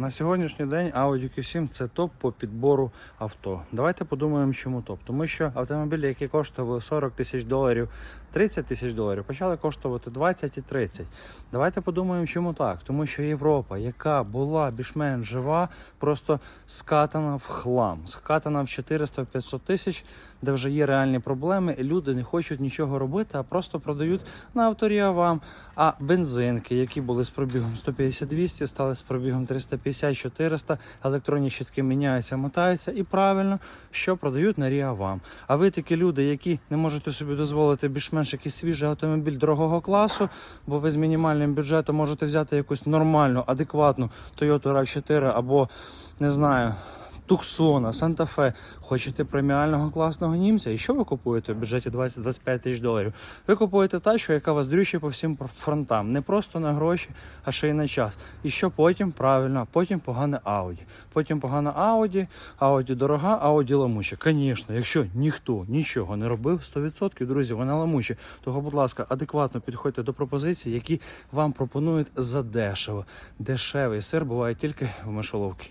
На сьогоднішній день Audi Q7 це топ по підбору авто. Давайте подумаємо, чому топ. Тому що автомобілі, які коштували 40 тисяч доларів, 30 тисяч доларів, почали коштувати 20 і 30. Давайте подумаємо, чому так. Тому що Європа, яка була більш-менш жива, просто скатана в хлам, скатана в 400-500 тисяч, де вже є реальні проблеми, і люди не хочуть нічого робити, а просто продають на авторія вам. А бензинки, які були з пробігом 150-200, стали з пробігом 350-400, електронні щитки міняються, мотаються і правильно, що продають на Ріа вам. А ви такі люди, які не можете собі дозволити більш-менш якийсь свіжий автомобіль дорогого класу, бо ви з мінімальним бюджетом можете взяти якусь нормальну, адекватну Toyota RAV4 або не знаю. Туксона, Санта-Фе, хочете преміального класного німця, і що ви купуєте в бюджеті 20-25 тисяч доларів? Ви купуєте тачку, яка вас дрючить по всім фронтам, не просто на гроші, а ще й на час. І що потім правильно, потім погане Ауді. Потім погана Ауді, Ауді дорога, Ауді ламуча. Звісно, якщо ніхто нічого не робив, 100%, друзі, вона ламуча. Того, будь ласка, адекватно підходьте до пропозицій, які вам пропонують задешево. Дешевий сир буває тільки в мишоловці.